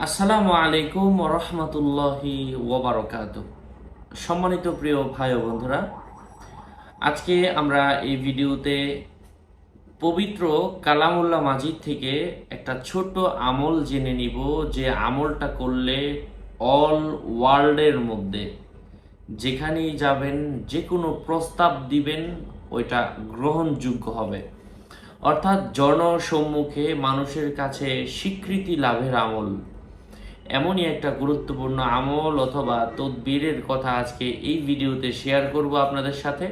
আসসালামু আলাইকুম রহমতুল্লাহি ওবরকাত সম্মানিত প্রিয় ভাই ও বন্ধুরা, আজকে আমরা এই ভিডিওতে পবিত্র কালামুল্লাহ মাজিদ থেকে একটা ছোট্ট আমল জেনে নিব, যে আমলটা করলে অল ওয়ার্ল্ডের মধ্যে যেখানেই যাবেন যে কোনো প্রস্তাব দিবেন, ওইটা গ্রহণযোগ্য হবে। অর্থাৎ জনসম্মুখে মানুষের কাছে স্বীকৃতি লাভের আমল। এমনই একটা গুরুত্বপূর্ণ আমল অথবা তদবিরের কথা আজকে এই ভিডিওতে শেয়ার করব আপনাদের সাথে,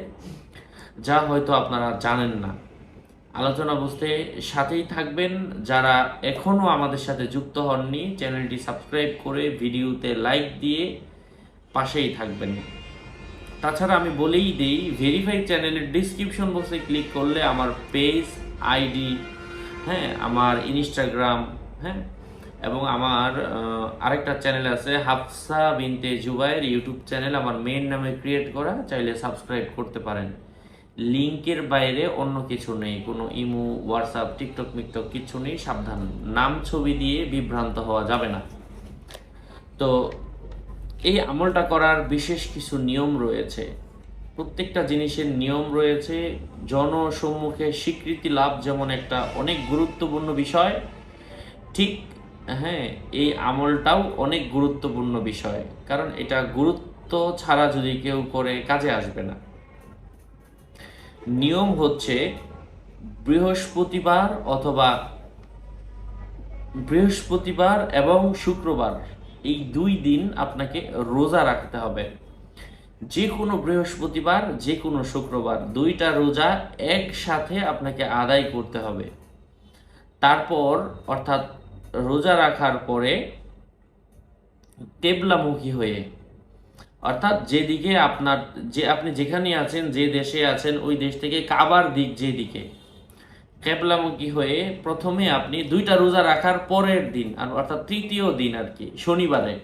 যা হয়তো আপনারা জানেন না। আলোচনা বুঝতে সাথেই থাকবেন। যারা এখনও আমাদের সাথে যুক্ত হননি, চ্যানেলটি সাবস্ক্রাইব করে ভিডিওতে লাইক দিয়ে পাশেই থাকবেন। তাছাড়া আমি বলেই দিই ভেরিফাইড চ্যানেলের ডিসক্রিপশন বক্সে ক্লিক করলে আমার পেজ আইডি হ্যাঁ আমার ইনস্টাগ্রাম হ্যাঁ এবং আমার আরেকটা চ্যানেল আছে হাফসা বিনতে জুবাইয়ের ইউটিউব চ্যানেল আমার মেইন নামে ক্রিয়েট করা, চাইলে সাবস্ক্রাইব করতে পারেন। লিঙ্কের বাইরে অন্য কিছু নেই, কোনো ইমো, হোয়াটসঅ্যাপ, টিকটক, মিকটক কিছু নেই, সাবধান। নাম ছবি দিয়ে বিভ্রান্ত হওয়া যাবে না। তো এই আমলটা করার বিশেষ কিছু নিয়ম রয়েছে। প্রত্যেকটা জিনিসের নিয়ম রয়েছে, জনসম্মুখে স্বীকৃতি লাভ যেমন একটা অনেক গুরুত্বপূর্ণ বিষয়, ঠিক হ্যাঁ এই আমলটাও অনেক গুরুত্বপূর্ণ বিষয়। কারণ এটা গুরুত্ব ছাড়া যদি কেউ করে, কাজে আসবে না। নিয়ম হচ্ছে বৃহস্পতিবার অথবা বৃহস্পতিবার এবং শুক্রবার, এই দুই দিন আপনাকে রোজা রাখতে হবে। যে কোনো বৃহস্পতিবার, যে কোনো শুক্রবার, দুইটা রোজা একসাথে আপনাকে আদায় করতে হবে। তারপর, অর্থাৎ রোজা রাখার পরে কেবলামুখী হয়ে, অর্থাৎ যেদিকে আপনার, যে আপনি যেখানে আছেন, যে দেশে আছেন, ওই দেশ থেকে কাবার দিক যেদিকে, কেবলামুখী হয়ে প্রথমে আপনি দুইটা রোজা রাখার পরের দিন, আর অর্থাৎ তৃতীয় দিন আর কি, শনিবারে।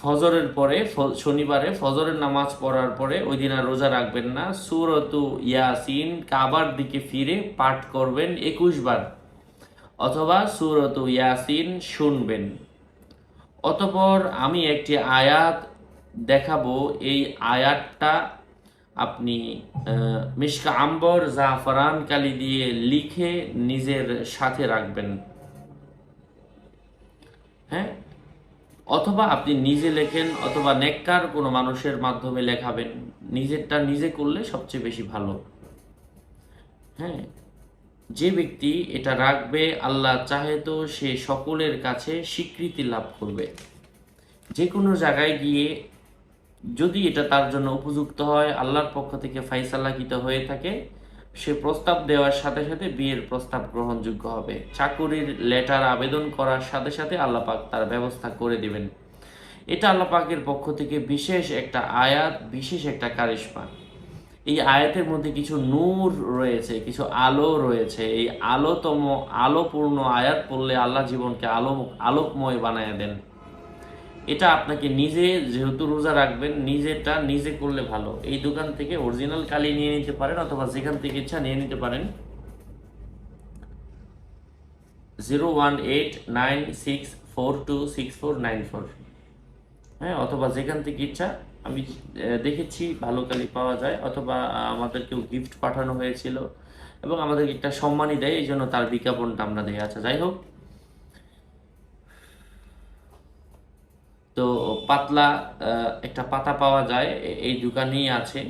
ফজরের পরে শনিবারে ফজরের নামাজ পড়ার পরে ওই দিন আর রোজা রাখবেন না। সুরতু ইয়াসিন, কাবার দিকে ফিরে পাঠ করবেন একুশ বার। অথবা সুরত ইয়াসিন শুনবেন। অতপর আমি একটি আয়াত দেখাবো। এই আয়াতটা আপনি মিশকা আম্বর জাফরান কালি দিয়ে লিখে নিজের সাথে রাখবেন। হ্যাঁ? অথবা আপনি নিজে লেখেন অথবা নেককার কোনো মানুষের মাধ্যমে লেখাবেন। নিজেরটা নিজে করলে সবচেয়ে বেশি ভালো। হ্যাঁ? যে ব্যক্তি এটা রাখবে, আল্লাহ চাহে তো সে সকলের কাছে স্বীকৃতি লাভ করবে। যে কোনো জায়গায় গিয়ে যদি এটা তার জন্য উপযুক্ত হয়, আল্লাহর পক্ষ থেকে ফাইসাল্লাকিত হয়ে থাকে, সে প্রস্তাব দেওয়ার সাথে সাথে বিয়ের প্রস্তাব গ্রহণযোগ্য হবে। চাকুরির লেটার আবেদন করার সাথে সাথে আল্লাহ পাক তার ব্যবস্থা করে দিবেন। এটা আল্লাহ পাকের পক্ষ থেকে বিশেষ একটা আয়াত, বিশেষ একটা কারিশমা। এই আয়াতের মধ্যে কিছু নূর রয়েছে, কিছু আলো রয়েছে। এই আলোতম, আলোপূর্ণ আয়াত পড়লে আল্লাহ জীবনকে আলো, আলোকময় বানায় দেন। এটা আপনাকে নিজে যেহেতু রোজা রাখবেন, নিজেটা নিজে করলে ভালো। এই দোকান থেকে অরিজিনাল কালি নিয়ে নিতে পারেন অথবা যেখান থেকে ইচ্ছা নিয়ে নিতে পারেন। Zero one eight nine six four two six four nine four. হ্যাঁ অথবা যেখান থেকে ইচ্ছা আমি দেখেছি ভালো কালি পাওয়া যায় অথবা আহ, আমাদেরকেও গিফট পাঠানো হয়েছিল এবং আমাদেরকে একটা সম্মানই দেয় এই জন্য তার বিজ্ঞাপনটা আমরা দেয় আচ্ছা যাই হোক। তো পাতলা একটা পাতা পাওয়া যায় এই দোকানেই আছে।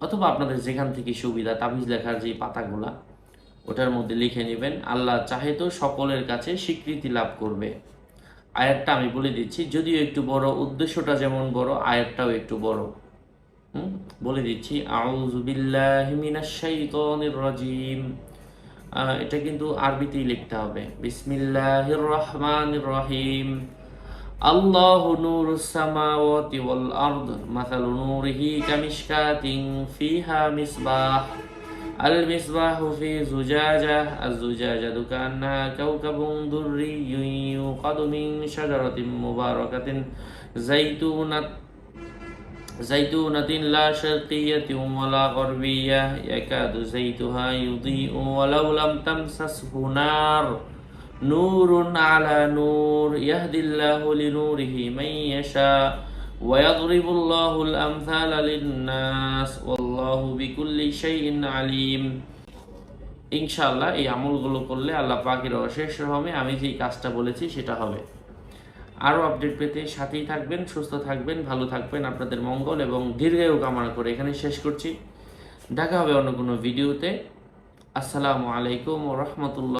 অথবা আপনাদের যেখান থেকে সুবিধা তাবিজ লেখার যে পাতাগুলা ওটার মধ্যে লিখে নেবেন আল্লাহ চাহে তো সকলের কাছে স্বীকৃতি লাভ করবে। আয়াতটা আমি বলে দিচ্ছি, যদিও একটু বড়, উদ্দেশ্যটা যেমন বড়, আয়াতটাও একটু বড়। হুম? বলে দিচ্ছি রাজিম। এটা কিন্তু আরবিতেই লিখতে হবে, বিসমিল্লাহির রহমানির রহিম। আল্লাহু নূরুস সামাওয়াতি ওয়াল আরদ। মাসালু নূরিহি কামিশকাতিন ফিহা মিসবাহ। المصباح في زجاجة الزجاجة كأنها كوكب دري يوقد من شجرة مباركة زيتونة زيتونة لا شرقية ولا غربية يكاد زيتها يضيء ولو لم تمسسه نار نور على نور يهدي الله لنوره من يشاء ويضرب الله الأمثال للناس আল্লাহ বিকুল্লি আলিম। ইনশাআল্লাহ এই আমলগুলো করলে আল্লাহ পাকের অশেষ হবে আমি যেই কাজটা বলেছি সেটা হবে। আরও আপডেট পেতে সাথেই থাকবেন, সুস্থ থাকবেন, ভালো থাকবেন আপনাদের মঙ্গল এবং দীর্ঘায়ু কামনা করে এখানে শেষ করছি। দেখা হবে অন্য কোনো ভিডিওতে। আসসালামু আলাইকুম রহমতুল্লাহ।